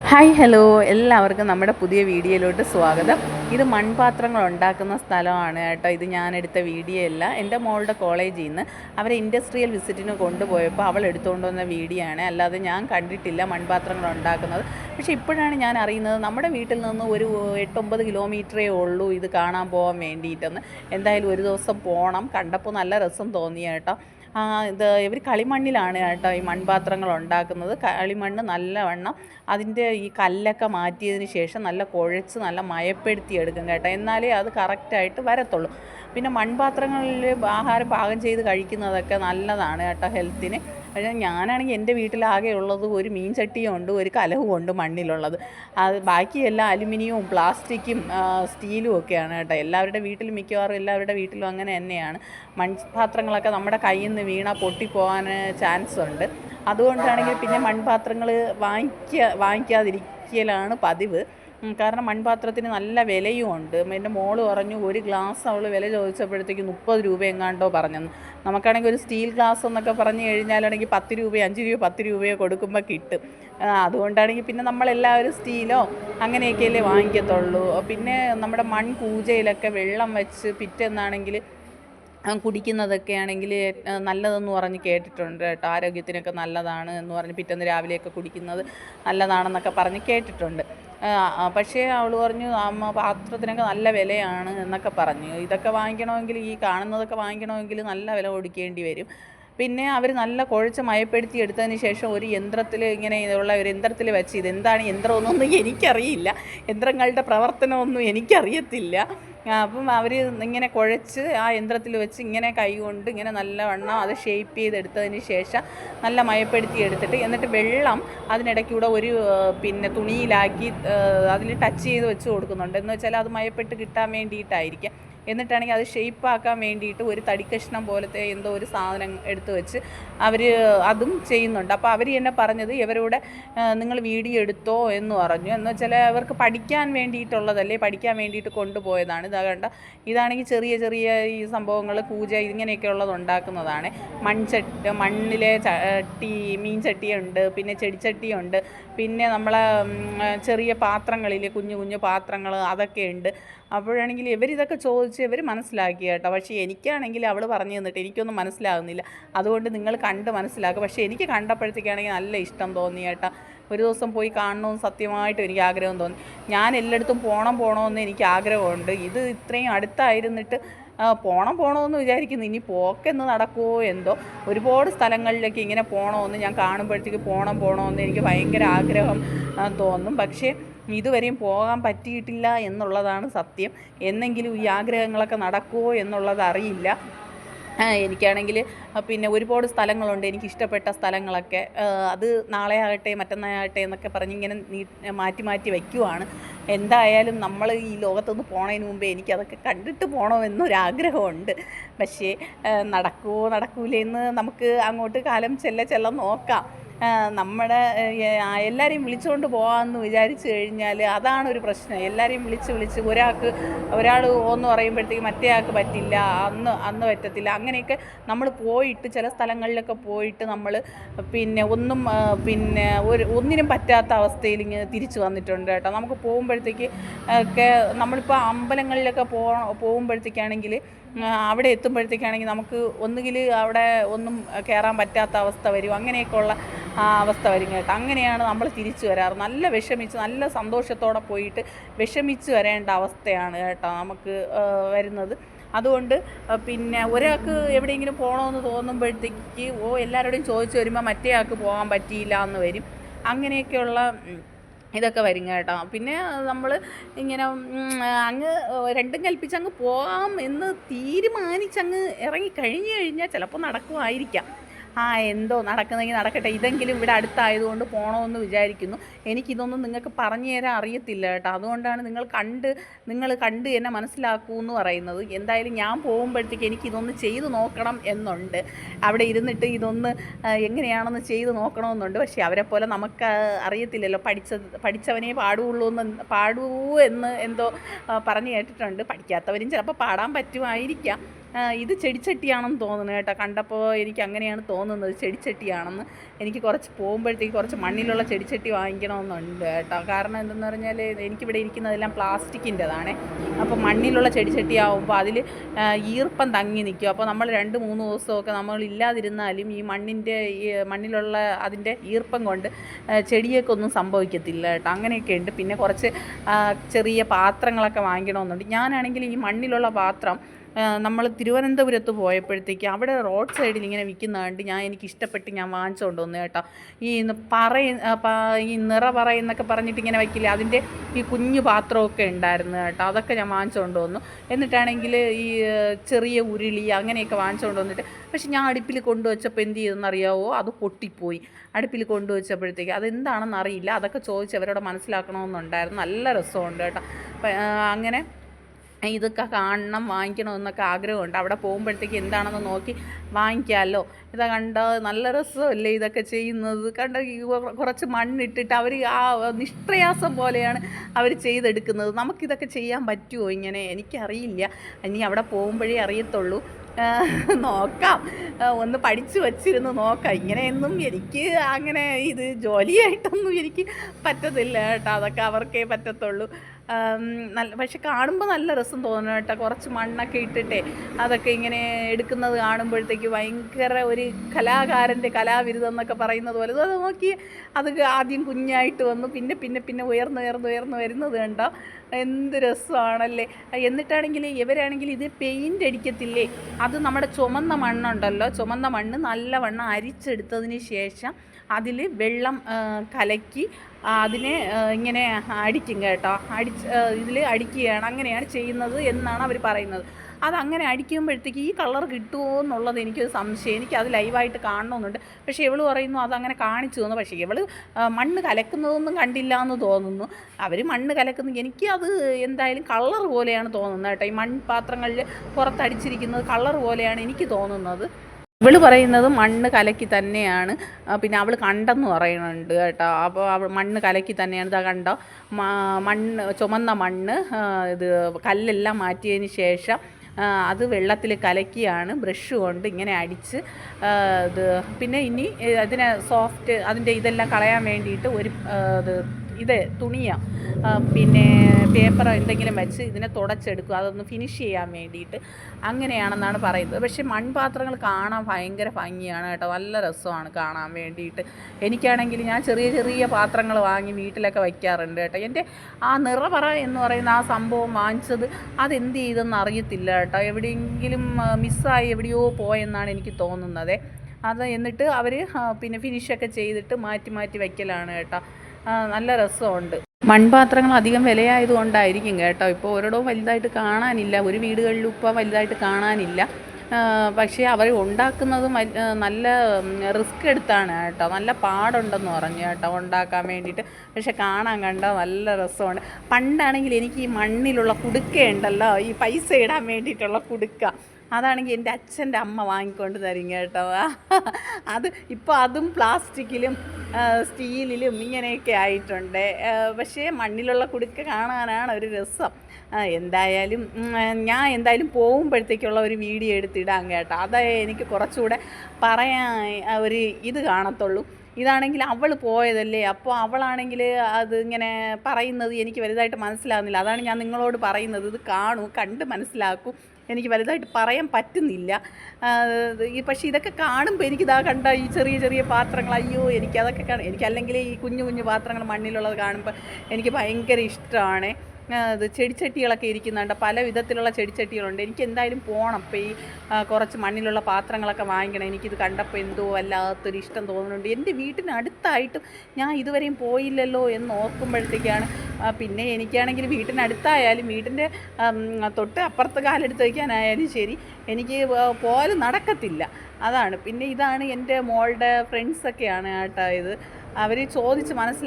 Hi hello. എല്ലാവർക്കും നമ്മുടെ പുതിയ വീഡിയോയിലോട്ട് സ്വാഗതം. ഇത് മൺപാത്രങ്ങൾ ഉണ്ടാക്കുന്ന സ്ഥലമാണ് കേട്ടോ. ഇത് ഞാൻ എടുത്ത വീഡിയോ അല്ല. എന്റെ മോളുടെ കോളേജിൽ നിന്ന് അവരെ ഇൻഡസ്ട്രിയൽ വിസിറ്റിന് കൊണ്ടുപോയപ്പോൾ അവൾ എടുത്തുകൊണ്ട് വന്ന വീഡിയോ ആണ്. അല്ലാതെ ഞാൻ കണ്ടിട്ടില്ല മൺപാത്രങ്ങൾ ഉണ്ടാക്കുന്നത്. പക്ഷെ ഇപ്പോഴാണ് ഞാൻ അറിയുന്നത് നമ്മുടെ വീട്ടിൽ നിന്ന് ഒരു എട്ടൊമ്പത് കിലോമീറ്ററേ ഉള്ളൂ ഇത് കാണാൻ പോകാൻ വേണ്ടിയിട്ടെന്ന്. എന്തായാലും ഒരു ദിവസം പോകണം കണ്ടപ്പോൾ നല്ല രസം തോന്നി കേട്ടോ. ഇത് ഇവർ കളിമണ്ണിലാണ് കേട്ടോ ഈ മൺപാത്രങ്ങൾ ഉണ്ടാക്കുന്നത്. കളിമണ്ണ് നല്ലവണ്ണം അതിന്റെ ഈ കല്ലൊക്കെ മാറ്റിയതിന് ശേഷം നല്ല കുഴച്ച് നല്ല മയപ്പെടുത്തി എടുക്കും കേട്ടോ. എന്നാലേ അത് കറക്റ്റായിട്ട് വരത്തുള്ളൂ. പിന്നെ മൺപാത്രങ്ങളിൽ ആഹാരം പാകം ചെയ്ത് കഴിക്കുന്നതൊക്കെ നല്ലതാണ് കേട്ടോ ഹെൽത്തിന്. പക്ഷേ ഞാനാണെങ്കിൽ എന്റെ വീട്ടിലാകെ ഉള്ളത് ഒരു മീൻ ചട്ടിയും ഉണ്ട് ഒരു കലവും ഉണ്ട് മണ്ണിലുള്ളത്. അത് ബാക്കിയെല്ലാം അലുമിനിയവും പ്ലാസ്റ്റിക്കും സ്റ്റീലും ഒക്കെയാണ് കേട്ടോ. എല്ലാവരുടെ വീട്ടിലും മിക്കവാറും എല്ലാവരുടെ വീട്ടിലും അങ്ങനെ തന്നെയാണ്. മൺപാത്രങ്ങളൊക്കെ നമ്മുടെ കയ്യിൽ നിന്ന് വീണാൽ പൊട്ടിപ്പോകാൻ ചാൻസ് ഉണ്ട്. അതുകൊണ്ടാണെങ്കിൽ പിന്നെ മൺപാത്രങ്ങൾ വാങ്ങിക്കുക വാങ്ങിക്കാതിരിക്കലാണ് പതിവ്. കാരണം മൺപാത്രത്തിന് നല്ല വിലയും ഉണ്ട്. എന്റെ മോൾ പറഞ്ഞു ഒരു ഗ്ലാസ് അവൾ വില ചോദിച്ചപ്പോഴത്തേക്ക് മുപ്പത് രൂപ എങ്ങാണ്ടോ പറഞ്ഞെന്ന്. നമുക്കാണെങ്കിൽ ഒരു സ്റ്റീൽ ഗ്ലാസ് എന്നൊക്കെ പറഞ്ഞു കഴിഞ്ഞാലാണെങ്കിൽ പത്ത് രൂപയോ അഞ്ച് രൂപയോ പത്ത് രൂപയോ കൊടുക്കുമ്പോൾ കിട്ടും. അതുകൊണ്ടാണെങ്കിൽ പിന്നെ നമ്മളെല്ലാവരും സ്റ്റീലോ അങ്ങനെയൊക്കെയല്ലേ വാങ്ങിക്കത്തുള്ളൂ. പിന്നെ നമ്മുടെ മൺകൂജയിലൊക്കെ വെള്ളം വെച്ച് പിറ്റെന്നാണെങ്കിൽ കുടിക്കുന്നതൊക്കെ ആണെങ്കിൽ നല്ലതെന്ന് പറഞ്ഞ് കേട്ടിട്ടുണ്ട് കേട്ടോ. ആരോഗ്യത്തിനൊക്കെ നല്ലതാണ് എന്ന് പറഞ്ഞ് പിറ്റേന്ന് രാവിലെയൊക്കെ കുടിക്കുന്നത് നല്ലതാണെന്നൊക്കെ പറഞ്ഞ് കേട്ടിട്ടുണ്ട്. പക്ഷേ അവൾ പറഞ്ഞു അമ്മ പാത്രത്തിനൊക്കെ നല്ല വിലയാണ് എന്നൊക്കെ പറഞ്ഞു. ഇതൊക്കെ വാങ്ങിക്കണമെങ്കിൽ ഈ കാണുന്നതൊക്കെ വാങ്ങിക്കണമെങ്കിൽ നല്ല വില കൊടുക്കേണ്ടി വരും. പിന്നെ അവർ നല്ല കുഴച്ച് മയപ്പെടുത്തി എടുത്തതിന് ശേഷം ഒരു യന്ത്രത്തിൽ ഇങ്ങനെ ഉള്ള ഒരു യന്ത്രത്തിൽ വെച്ച് ഇതെന്താണ് യന്ത്രമൊന്നും എനിക്കറിയില്ല. യന്ത്രങ്ങളുടെ പ്രവർത്തനമൊന്നും എനിക്കറിയത്തില്ല. അപ്പം അവർ ഇങ്ങനെ കുഴച്ച് ആ യന്ത്രത്തിൽ വെച്ച് ഇങ്ങനെ കൈ കൊണ്ട് ഇങ്ങനെ നല്ലവണ്ണം അത് ഷേപ്പ് ചെയ്തെടുത്തതിന് ശേഷം നല്ല മയപ്പെടുത്തി എടുത്തിട്ട് എന്നിട്ട് വെള്ളം അതിനിടയ്ക്കൂടെ ഒരു പിന്നെ തുണിയിലാക്കി അതിൽ ടച്ച് ചെയ്ത് വെച്ച് കൊടുക്കുന്നുണ്ട്. എന്ന് വെച്ചാൽ അത് മയപ്പെട്ട് കിട്ടാൻ വേണ്ടിയിട്ടായിരിക്കും. എന്നിട്ടാണെങ്കിൽ അത് ഷേപ്പാക്കാൻ വേണ്ടിയിട്ട് ഒരു തടിക്കഷ്ണം പോലത്തെ എന്തോ ഒരു സാധനം എടുത്തു വെച്ച് അവർ അതും ചെയ്യുന്നുണ്ട്. അപ്പോൾ അവർ എന്നെ പറഞ്ഞത് ഇവരൂടെ നിങ്ങൾ വീഡിയോ എടുത്തോ എന്ന് പറഞ്ഞു. എന്ന് വെച്ചാൽ അവർക്ക് പഠിക്കാൻ വേണ്ടിയിട്ടുള്ളതല്ലേ പഠിക്കാൻ വേണ്ടിയിട്ട് കൊണ്ടുപോയതാണ്. ഇതാ കണ്ട ഇതാണെങ്കിൽ ചെറിയ ചെറിയ ഈ സംഭവങ്ങൾ പൂജ ഇങ്ങനെയൊക്കെ ഉള്ളത് ഉണ്ടാക്കുന്നതാണ്. മൺചട്ടി മണ്ണിലെ ചട്ടി മീൻ ചട്ടിയുണ്ട് പിന്നെ ചെടിച്ചട്ടിയുണ്ട് പിന്നെ നമ്മളെ ചെറിയ പാത്രങ്ങളിൽ കുഞ്ഞു കുഞ്ഞു പാത്രങ്ങൾ അതൊക്കെ ഉണ്ട് അപ്പോഴാണെങ്കിൽ ഇവരിതൊക്കെ ചോദിച്ച് ഇവർ മനസ്സിലാക്കി കേട്ടോ. പക്ഷേ എനിക്കാണെങ്കിൽ അവൾ പറഞ്ഞു തന്നിട്ട് എനിക്കൊന്നും മനസ്സിലാകുന്നില്ല അതുകൊണ്ട് നിങ്ങൾ കണ്ട് മനസ്സിലാക്കുക. പക്ഷേ എനിക്ക് കണ്ടപ്പോഴത്തേക്കാണെങ്കിൽ നല്ല ഇഷ്ടം തോന്നി കേട്ടോ. ഒരു ദിവസം പോയി കാണണമെന്ന് സത്യമായിട്ടും എനിക്ക് ആഗ്രഹം തോന്നി. ഞാൻ എല്ലായിടത്തും പോകണം പോകണമെന്ന് എനിക്ക് ആഗ്രഹമുണ്ട്. ഇത് ഇത്രയും അടുത്തായിരുന്നിട്ട് പോണം പോകണമെന്ന് വിചാരിക്കുന്നു. ഇനി പോക്കെന്ന് നടക്കുമോ എന്തോ ഒരുപാട് സ്ഥലങ്ങളിലേക്ക് ഇങ്ങനെ പോകണമെന്ന് ഞാൻ കാണുമ്പോഴത്തേക്ക് പോകണം പോകണമെന്ന് എനിക്ക് ഭയങ്കര ആഗ്രഹം തോന്നും. പക്ഷേ ഇതുവരെയും പോകാൻ പറ്റിയിട്ടില്ല എന്നുള്ളതാണ് സത്യം. എന്നെങ്കിലും ഈ ആഗ്രഹങ്ങളൊക്കെ നടക്കുമോ എന്നുള്ളത് അറിയില്ല. എനിക്കാണെങ്കിൽ പിന്നെ ഒരുപാട് സ്ഥലങ്ങളുണ്ട്. എനിക്ക് ഇഷ്ടപ്പെട്ട സ്ഥലങ്ങളൊക്കെ. അത് നാളെ ആകട്ടെ മറ്റന്നാളാകട്ടെ എന്നൊക്കെ പറഞ്ഞ് ഇങ്ങനെ നീ മാറ്റി മാറ്റി വയ്ക്കുവാണ്. എന്തായാലും നമ്മൾ ഈ ലോകത്തുനിന്ന് പോണതിന് മുമ്പേ എനിക്കതൊക്കെ കണ്ടിട്ട് പോകണമെന്നൊരാഗ്രഹമുണ്ട് പക്ഷേ നടക്കുമോ നടക്കൂലേ എന്ന് നമുക്ക് അങ്ങോട്ട് കാലം ചെല്ല ചെല്ല നോക്കാം. നമ്മുടെ എല്ലാവരെയും വിളിച്ചുകൊണ്ട് പോകാമെന്ന് വിചാരിച്ചു കഴിഞ്ഞാൽ അതാണ് ഒരു പ്രശ്നം. എല്ലാവരെയും വിളിച്ച് വിളിച്ച് ഒരാൾക്ക് ഒരാൾ ഒന്ന് പറയുമ്പോഴത്തേക്ക് മറ്റേ ആൾക്ക് പറ്റില്ല അന്ന് അന്ന് പറ്റത്തില്ല. അങ്ങനെയൊക്കെ നമ്മൾ പോയിട്ട് ചില സ്ഥലങ്ങളിലൊക്കെ പോയിട്ട് നമ്മൾ പിന്നെ ഒന്നും പിന്നെ ഒരു ഒന്നിനും പറ്റാത്ത അവസ്ഥയിൽ ഇങ്ങനെ തിരിച്ചു വന്നിട്ടുണ്ട് കേട്ടോ. നമുക്ക് പോകുമ്പോഴത്തേക്ക് ഒക്കെ നമ്മളിപ്പോൾ അമ്പലങ്ങളിലൊക്കെ പോ പോകുമ്പോഴത്തേക്കാണെങ്കിൽ അവിടെ എത്തുമ്പോഴത്തേക്കാണെങ്കിൽ നമുക്ക് ഒന്നുകിൽ അവിടെ ഒന്നും കയറാൻ പറ്റാത്ത അവസ്ഥ വരും. അങ്ങനെയൊക്കെ ഉള്ള ആ, അവസ്ഥ വരും കേട്ടോ അങ്ങനെയാണ് നമ്മൾ തിരിച്ചു വരാറ്. നല്ല വിഷമിച്ച് നല്ല സന്തോഷത്തോടെ പോയിട്ട് വിഷമിച്ച് വരേണ്ട അവസ്ഥയാണ് കേട്ടോ നമുക്ക് വരുന്നത്. അതുകൊണ്ട് ആ, പിന്നെ ഒരാൾക്ക് എവിടെയെങ്കിലും പോകണമെന്ന് തോന്നുമ്പോഴത്തേക്ക് ഓ എല്ലാവരോടും ചോദിച്ചു വരുമ്പോൾ മറ്റേ ആൾക്ക് പോകാൻ പറ്റിയില്ല എന്ന് വരും. അങ്ങനെയൊക്കെയുള്ള ഇതൊക്കെ വരും കേട്ടോ. പിന്നെ നമ്മൾ ഇങ്ങനെ അങ്ങ് രണ്ടും കൽപ്പിച്ച് അങ്ങ് പോകാം എന്ന് തീരുമാനിച്ചങ്ങ് ഇറങ്ങി കഴിഞ്ഞു കഴിഞ്ഞാൽ ചിലപ്പോൾ നടക്കുമായിരിക്കാം ആ എന്തോ നടക്കുന്നെങ്കിൽ നടക്കട്ടെ. ഇതെങ്കിലും ഇവിടെ അടുത്തായതുകൊണ്ട് പോകണമെന്ന് വിചാരിക്കുന്നു. എനിക്കിതൊന്നും നിങ്ങൾക്ക് പറഞ്ഞു തരാൻ അറിയത്തില്ല കേട്ടോ. അതുകൊണ്ടാണ് നിങ്ങൾ കണ്ട് നിങ്ങൾ കണ്ട് എന്നെ മനസ്സിലാക്കൂ എന്ന് പറയുന്നത്. എന്തായാലും ഞാൻ പോകുമ്പോഴത്തേക്ക് എനിക്കിതൊന്ന് ചെയ്ത് നോക്കണം എന്നുണ്ട്. അവിടെ ഇരുന്നിട്ട് ഇതൊന്ന് എങ്ങനെയാണെന്ന് ചെയ്ത് നോക്കണമെന്നുണ്ട്. പക്ഷേ അവരെ പോലെ നമുക്ക് അറിയത്തില്ലല്ലോ. പഠിച്ച പഠിച്ചവനേ പാടുള്ളൂ എന്ന് പാടൂ എന്ന് എന്തോ പറഞ്ഞു കേട്ടിട്ടുണ്ട്. പഠിക്കാത്തവരും ചിലപ്പോൾ പാടാൻ പറ്റുമായിരിക്കാം. ഇത് ചെടിച്ചട്ടിയാണെന്ന് തോന്നുന്നു കേട്ടോ. കണ്ടപ്പോൾ എനിക്ക് അങ്ങനെയാണ് തോന്നുന്നത് ചെടിച്ചട്ടിയാണെന്ന്. എനിക്ക് കുറച്ച് പോകുമ്പോഴത്തേക്ക് കുറച്ച് മണ്ണിലുള്ള ചെടിച്ചട്ടി വാങ്ങിക്കണമെന്നുണ്ട് കേട്ടോ. കാരണം എന്തെന്ന് പറഞ്ഞാൽ എനിക്കിവിടെ ഇരിക്കുന്നതെല്ലാം പ്ലാസ്റ്റിക്കിന്റെതാണ്. അപ്പോൾ മണ്ണിലുള്ള ചെടിച്ചട്ടി ആകുമ്പോൾ അതിൽ ഈർപ്പം തങ്ങി നിൽക്കും അപ്പോൾ നമ്മൾ രണ്ട് മൂന്ന് ദിവസമൊക്കെ നമ്മൾ ഇല്ലാതിരുന്നാലും ഈ മണ്ണിന്റെ ഈ മണ്ണിലുള്ള അതിന്റെ ഈർപ്പം കൊണ്ട് ചെടിയൊക്കെ ഒന്നും സംഭവിക്കത്തില്ല കേട്ടോ. അങ്ങനെയൊക്കെ ഉണ്ട് പിന്നെ കുറച്ച് ചെറിയ പാത്രങ്ങളൊക്കെ വാങ്ങിക്കണമെന്നുണ്ട്. ഞാനാണെങ്കിൽ ഈ മണ്ണിലുള്ള പാത്രം നമ്മൾ തിരുവനന്തപുരത്ത് പോയപ്പോഴത്തേക്ക് അവിടെ റോഡ് സൈഡിൽ ഇങ്ങനെ വിൽക്കുന്ന കണ്ട് ഞാൻ എനിക്ക് ഇഷ്ടപ്പെട്ട് ഞാൻ വാങ്ങിച്ചുകൊണ്ട് വന്നു കേട്ടോ. ഈ പറ ഈ നിറ പറ എന്നൊക്കെ പറഞ്ഞിട്ട് ഇങ്ങനെ വയ്ക്കില്ലേ? അതിന്റെ ഈ കുഞ്ഞു പാത്രമൊക്കെ ഉണ്ടായിരുന്നു കേട്ടോ. അതൊക്കെ ഞാൻ വാങ്ങിച്ചുകൊണ്ട് വന്നു. എന്നിട്ടാണെങ്കിൽ ഈ ചെറിയ ഉരുളി അങ്ങനെയൊക്കെ വാങ്ങിച്ചുകൊണ്ട് വന്നിട്ട് പക്ഷെ ഞാൻ അടുപ്പിൽ കൊണ്ടുവച്ചപ്പോൾ എന്ത് ചെയ്തെന്നറിയാവോ അത് പൊട്ടിപ്പോയി. അടുപ്പിൽ കൊണ്ടുവച്ചപ്പോഴത്തേക്ക് അതെന്താണെന്ന് അറിയില്ല. അതൊക്കെ ചോദിച്ച് അവരോട് മനസ്സിലാക്കണമെന്നുണ്ടായിരുന്നു. നല്ല രസമുണ്ട് കേട്ടോ. അങ്ങനെ ഇതൊക്കെ കാണണം വാങ്ങിക്കണം എന്നൊക്കെ ആഗ്രഹമുണ്ട്. അവിടെ പോകുമ്പോഴത്തേക്ക് എന്താണെന്ന് നോക്കി വാങ്ങിക്കാമല്ലോ ഇതാ കണ്ട നല്ല രസമല്ലേ ഇതൊക്കെ ചെയ്യുന്നത്. കണ്ട കുറച്ച് മണ്ണിട്ടിട്ട് അവർ ആ നിഷ്പ്രയാസം പോലെയാണ് അവർ ചെയ്തെടുക്കുന്നത്. നമുക്കിതൊക്കെ ചെയ്യാൻ പറ്റുമോ ഇങ്ങനെ? എനിക്കറിയില്ല. ഇനി അവിടെ പോകുമ്പോഴേ അറിയത്തുള്ളൂ. നോക്കാം. ഒന്ന് പഠിച്ചു വച്ചിരുന്ന് നോക്കാം. ഇങ്ങനെയൊന്നും എനിക്ക് അങ്ങനെ ഇത് ജോലിയായിട്ടൊന്നും എനിക്ക് പറ്റത്തില്ല കേട്ടോ. അതൊക്കെ അവർക്കേ പറ്റത്തുള്ളൂ. നല്ല പക്ഷെ കാണുമ്പോൾ നല്ല രസം തോന്നണം കേട്ടോ. കുറച്ച് മണ്ണൊക്കെ ഇട്ടിട്ടേ അതൊക്കെ ഇങ്ങനെ എടുക്കുന്നത് കാണുമ്പോഴത്തേക്ക് ഭയങ്കര ഒരു കലാകാരന്റെ കലാവിരുദം എന്നൊക്കെ പറയുന്നത് പോലെ. അത് നോക്കി അത് ആദ്യം കുഞ്ഞായിട്ട് വന്നു. പിന്നെ പിന്നെ പിന്നെ ഉയർന്ന് ഉയർന്ന് ഉയർന്ന് വരുന്നത് കണ്ടോ? എന്ത് രസമാണല്ലേ. എന്നിട്ടാണെങ്കിൽ ഇവരാണെങ്കിൽ ഇത് പെയിന്റ് അടിക്കത്തില്ലേ? അത് നമ്മുടെ ചുമന്ന മണ്ണുണ്ടല്ലോ. ചുമന്ന മണ്ണ് നല്ലവണ്ണം അരിച്ചെടുത്തതിന് ശേഷം അതിൽ വെള്ളം കലക്കി അതിനെ ഇങ്ങനെ അടിക്കും കേട്ടോ. അടിച്ച് ഇതിൽ അടിക്കുകയാണ്. അങ്ങനെയാണ് ചെയ്യുന്നത് എന്നാണ് അവർ പറയുന്നത്. അതങ്ങനെ അടിക്കുമ്പോഴത്തേക്ക് ഈ കളർ കിട്ടുമോ എന്നുള്ളത് എനിക്കൊരു സംശയം. എനിക്ക് അത് ലൈവായിട്ട് കാണണമെന്നുണ്ട്. പക്ഷേ ഇവൾ പറയുന്നു അതങ്ങനെ കാണിച്ചു തന്നു. പക്ഷേ ഇവൾ മണ്ണ് കലക്കുന്നതൊന്നും കണ്ടില്ല എന്ന് തോന്നുന്നു. അവർ മണ്ണ് കലക്കുന്ന. എനിക്ക് അത് എന്തായാലും കളർ പോലെയാണ് തോന്നുന്നത് കേട്ടോ. ഈ മൺപാത്രങ്ങളിൽ പുറത്തടിച്ചിരിക്കുന്നത് കളർ പോലെയാണ് എനിക്ക് തോന്നുന്നത്. ഇവൾ പറയുന്നത് മണ്ണ് കലക്കി തന്നെയാണ്. പിന്നെ അവൾ കണ്ടെന്ന് പറയുന്നുണ്ട് കേട്ടോ. അപ്പോൾ അവൾ മണ്ണ് കലക്കി തന്നെയാണ്. ഇതാ കണ്ടോ? മണ്ണ് ചുമന്ന മണ്ണ് ഇത് കല്ലെല്ലാം മാറ്റിയതിന് ശേഷം അത് വെള്ളത്തിൽ കലക്കിയാണ് ബ്രഷ് കൊണ്ട് ഇങ്ങനെ അടിച്ച് ഇത് പിന്നെ ഇനി അതിനെ സോഫ്റ്റ് അതിന്റെ ഇതെല്ലാം കളയാൻ വേണ്ടിയിട്ട് ഒരു ഇത് ഇത് തുണിയാണ് പിന്നെ പേപ്പർ എന്തെങ്കിലും വെച്ച് ഇതിനെ തുടച്ചെടുക്കുക അതൊന്ന് ഫിനിഷ് ചെയ്യാൻ വേണ്ടിയിട്ട് അങ്ങനെയാണെന്നാണ് പറയുന്നത്. പക്ഷേ മൺപാത്രങ്ങൾ കാണാൻ ഭയങ്കര ഭംഗിയാണ് കേട്ടോ. നല്ല രസമാണ് കാണാൻ വേണ്ടിയിട്ട്. എനിക്കാണെങ്കിൽ ഞാൻ ചെറിയ ചെറിയ പാത്രങ്ങൾ വാങ്ങി വീട്ടിലൊക്കെ വയ്ക്കാറുണ്ട് കേട്ടോ. എന്റെ ആ നിറപറ എന്ന് പറയുന്ന ആ സംഭവം വാങ്ങിച്ചത് അതെന്ത് ചെയ്തെന്ന് അറിയത്തില്ല കേട്ടോ. എവിടെയെങ്കിലും മിസ്സായി എവിടെയോ പോയെന്നാണ് എനിക്ക് തോന്നുന്നത്. അത് എന്നിട്ട് അവർ പിന്നെ ഫിനിഷൊക്കെ ചെയ്തിട്ട് മാറ്റി മാറ്റി വയ്ക്കലാണ് കേട്ടോ. നല്ല രസമുണ്ട്. മൺപാത്രങ്ങൾ അധികം വിലയായതുകൊണ്ടായിരിക്കും കേട്ടോ. ഇപ്പോൾ ഒരിടവും വലുതായിട്ട് കാണാനില്ല. ഒരു വീടുകളിലും ഇപ്പോൾ വലുതായിട്ട് കാണാനില്ല. പക്ഷേ അവർ ഉണ്ടാക്കുന്നത് നല്ല റിസ്ക് എടുത്താണ് കേട്ടോ. നല്ല പാടുണ്ടെന്ന് പറഞ്ഞു കേട്ടോ ഉണ്ടാക്കാൻ വേണ്ടിയിട്ട്. പക്ഷെ കാണാൻ കണ്ട നല്ല രസമുണ്ട് പണ്ടാണെങ്കിൽ എനിക്ക് ഈ മണ്ണിലുള്ള കുടുക്കയുണ്ടല്ലോ ഈ പൈസ ഇടാൻ വേണ്ടിയിട്ടുള്ള കുടുക്ക. അതാണെങ്കിൽ എന്റെ അച്ഛന്റെ അമ്മ വാങ്ങിക്കൊണ്ട് തരും കേട്ടോ. അത് ഇപ്പോൾ അതും പ്ലാസ്റ്റിക്കിലും സ്റ്റീലിലും ഇങ്ങനെയൊക്കെ ആയിട്ടുണ്ട്. പക്ഷേ മണ്ണിലുള്ള കുടുക്ക കാണാനാണ് ഒരു രസം. എന്തായാലും ഞാൻ എന്തായാലും പോകുമ്പോഴത്തേക്കുള്ള ഒരു വീഡിയോ എടുത്തിടാം കേട്ടോ. അതേ എനിക്ക് കുറച്ചുകൂടെ പറയാൻ ഒരു ഇത് കാണത്തുള്ളൂ. ഇതാണെങ്കിൽ അവൾ പോയതല്ലേ? അപ്പോൾ അവളാണെങ്കിൽ അത് ഇങ്ങനെ പറയുന്നത് എനിക്ക് വലുതായിട്ട് മനസ്സിലാകുന്നില്ല അതാണ് ഞാൻ നിങ്ങളോട് പറയുന്നത്. ഇത് കാണൂ കണ്ട് മനസ്സിലാക്കൂ. എനിക്ക് വലുതായിട്ട് പറയാൻ പറ്റുന്നില്ല. ഈ പക്ഷേ ഇതൊക്കെ കാണുമ്പോൾ എനിക്കിതാ കണ്ട ഈ ചെറിയ ചെറിയ പാത്രങ്ങൾ അയ്യോ എനിക്കതൊക്കെ കാണും എനിക്കല്ലെങ്കിൽ ഈ കുഞ്ഞു കുഞ്ഞു പാത്രങ്ങൾ മണ്ണിലുള്ളത് കാണുമ്പോൾ എനിക്ക് ഭയങ്കര ഇഷ്ടമാണ്. ഇത് ചെടിച്ചട്ടികളൊക്കെ ഇരിക്കുന്നുണ്ട്. പല വിധത്തിലുള്ള ചെടിച്ചട്ടികളുണ്ട്. എനിക്ക് എന്തായാലും പോകണം ഇപ്പോൾ ഈ കുറച്ച് മണ്ണിലുള്ള പാത്രങ്ങളൊക്കെ വാങ്ങിക്കണം. എനിക്കിത് കണ്ടപ്പോൾ എന്തോ വല്ലാത്തൊരു ഇഷ്ടം തോന്നുന്നുണ്ട്. എന്റെ വീട്ടിനടുത്തായിട്ടും ഞാൻ ഇതുവരെയും പോയില്ലല്ലോ എന്ന് ഓർക്കുമ്പോഴത്തേക്കാണ്. പിന്നെ എനിക്കാണെങ്കിൽ വീട്ടിനടുത്തായാലും വീട്ടിന്റെ തൊട്ട് അപ്പുറത്ത് കാലെടുത്ത് വയ്ക്കാനായാലും ശരി എനിക്ക് പോലെ നടക്കത്തില്ല. അതാണ്. പിന്നെ ഇതാണ് എന്റെ മോളുടെ ഫ്രണ്ട്സൊക്കെയാണ് കേട്ടോ ഇത്. അവർ ചോദിച്ച് മനസ്സിലാക്കി